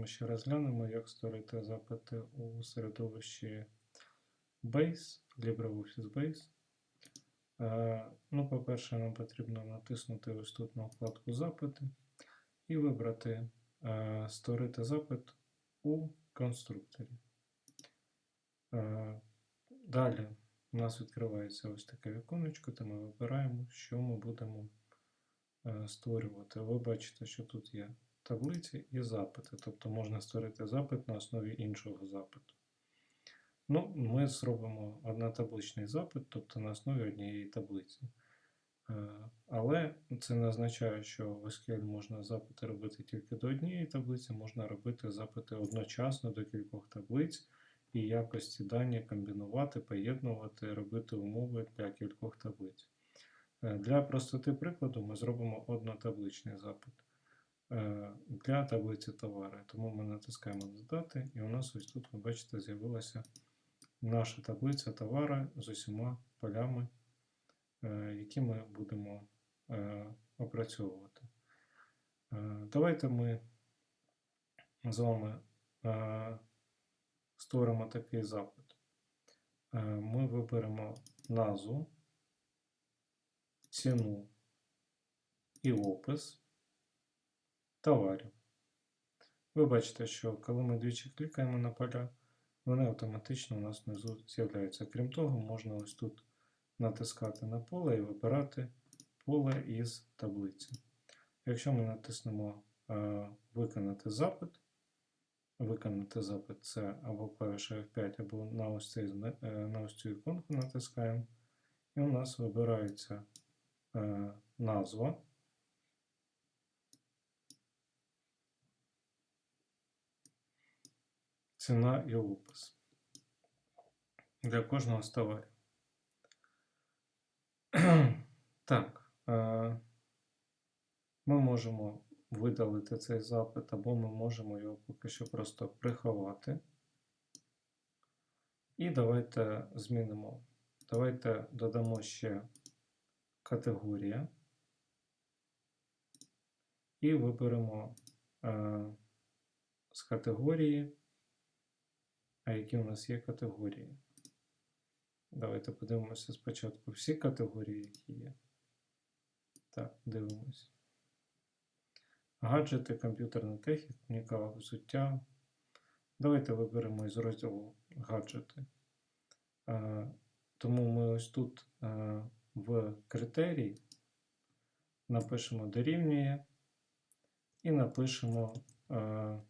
Ми ще розглянемо, як створити запити у середовищі Base, LibreOffice Base. Е, Ну, по-перше, нам потрібно натиснути ось тут на вкладку Запити і вибрати е, Створити запит у конструкторі. Е, Далі у нас відкривається ось таке віконечко, де ми вибираємо, що ми будемо створювати. Ви бачите, що тут є таблиці і запити, тобто можна створити запит на основі іншого запиту. Ну, Ми зробимо однотабличний запит, тобто на основі однієї таблиці. Е, Але це не означає, що в SQL можна запити робити тільки до однієї таблиці, можна робити запити одночасно до кількох таблиць і якості дані комбінувати, поєднувати, робити умови для кількох таблиць. Е, Для простоти прикладу ми зробимо однотабличний запит для таблиці товари. Тому ми натискаємо Додати, і у нас ось тут, ви бачите, з'явилася наша таблиця товари з усіма полями, е, які ми будемо е, опрацьовувати. Е, Давайте ми з вами е, створимо такий запит. Е, Ми виберемо назву, ціну і опис товарів. Ви бачите, що коли ми двічі клікаємо на поля, вони автоматично у нас внизу з'являються. Крім того, можна ось тут натискати на поле і вибирати поле із таблиці. Якщо ми натиснемо е, Виконати запит, виконати запит це або клавіша F5, або на ось, цей, е, на ось цю іконку натискаємо, і у нас вибирається е, назва. Ціна і опис для кожного з товарів. Так, е, ми можемо видалити цей запит, або ми можемо його поки що просто приховати. І давайте змінимо. Давайте додамо ще категорія і виберемо е, з категорії, а які у нас є категорії. Давайте подивимося спочатку всі категорії, які є. Так, дивимося. Гаджети, комп'ютерна техніка, взуття. Давайте виберемо із розділу гаджети. Е, Тому ми ось тут е, в критерії напишемо дорівнює і напишемо е,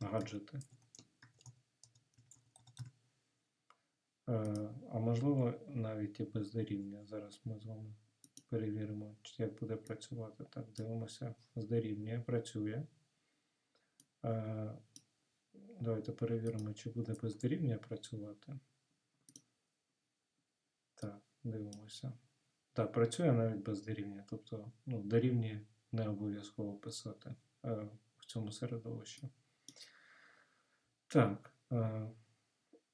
гаджети. Е, А можливо, навіть і без дорівнює. Зараз ми з вами перевіримо, як буде працювати. Так, дивимося, з працює. Е, Давайте перевіримо, чи буде без дорівнює працювати. Так, дивимося. Так, працює навіть без дорівнює. Тобто, ну, дорівнює не обов'язково писати е, в цьому середовищі. Так.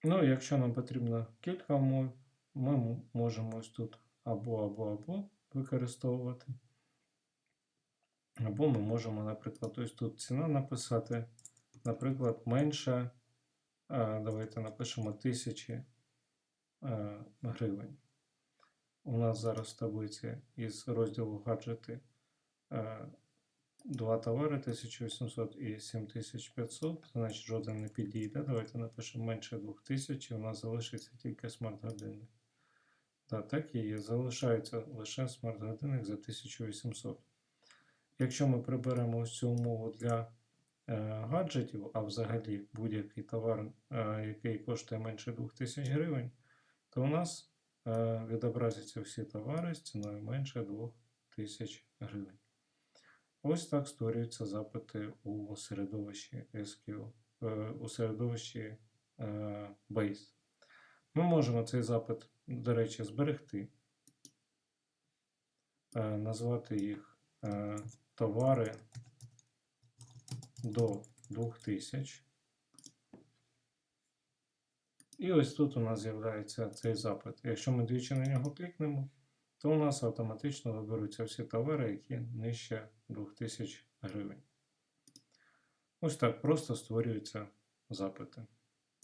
Ну, якщо нам потрібно кілька умов, ми можемо ось тут або, або, або використовувати. Або ми можемо, наприклад, ось тут ціна написати, наприклад, менше, давайте напишемо 1000 е, гривень. У нас зараз в таблиці із розділу гаджети е, два товари 1800 і 7500, значить жоден не підійде. Давайте напишемо менше 2000, у нас залишиться тільки смарт-годинник. Так, так і є. Залишається лише смарт-годинник за 1800. Якщо ми приберемо ось цю умову для е, гаджетів, а взагалі будь-який товар, е, який коштує менше 2000 гривень, то у нас е, відобразяться всі товари з ціною менше 2000 гривень. Ось так створюються запити у середовищі SQL, е, у середовищі е, Base. Ми можемо цей запит, до речі, зберегти, е, назвати їх товари до 2000. І ось тут у нас з'являється цей запит. Якщо ми двічі на нього клікнемо, то у нас автоматично виберуться всі товари, які нижче 2000 гривень. Ось так просто створюються запити.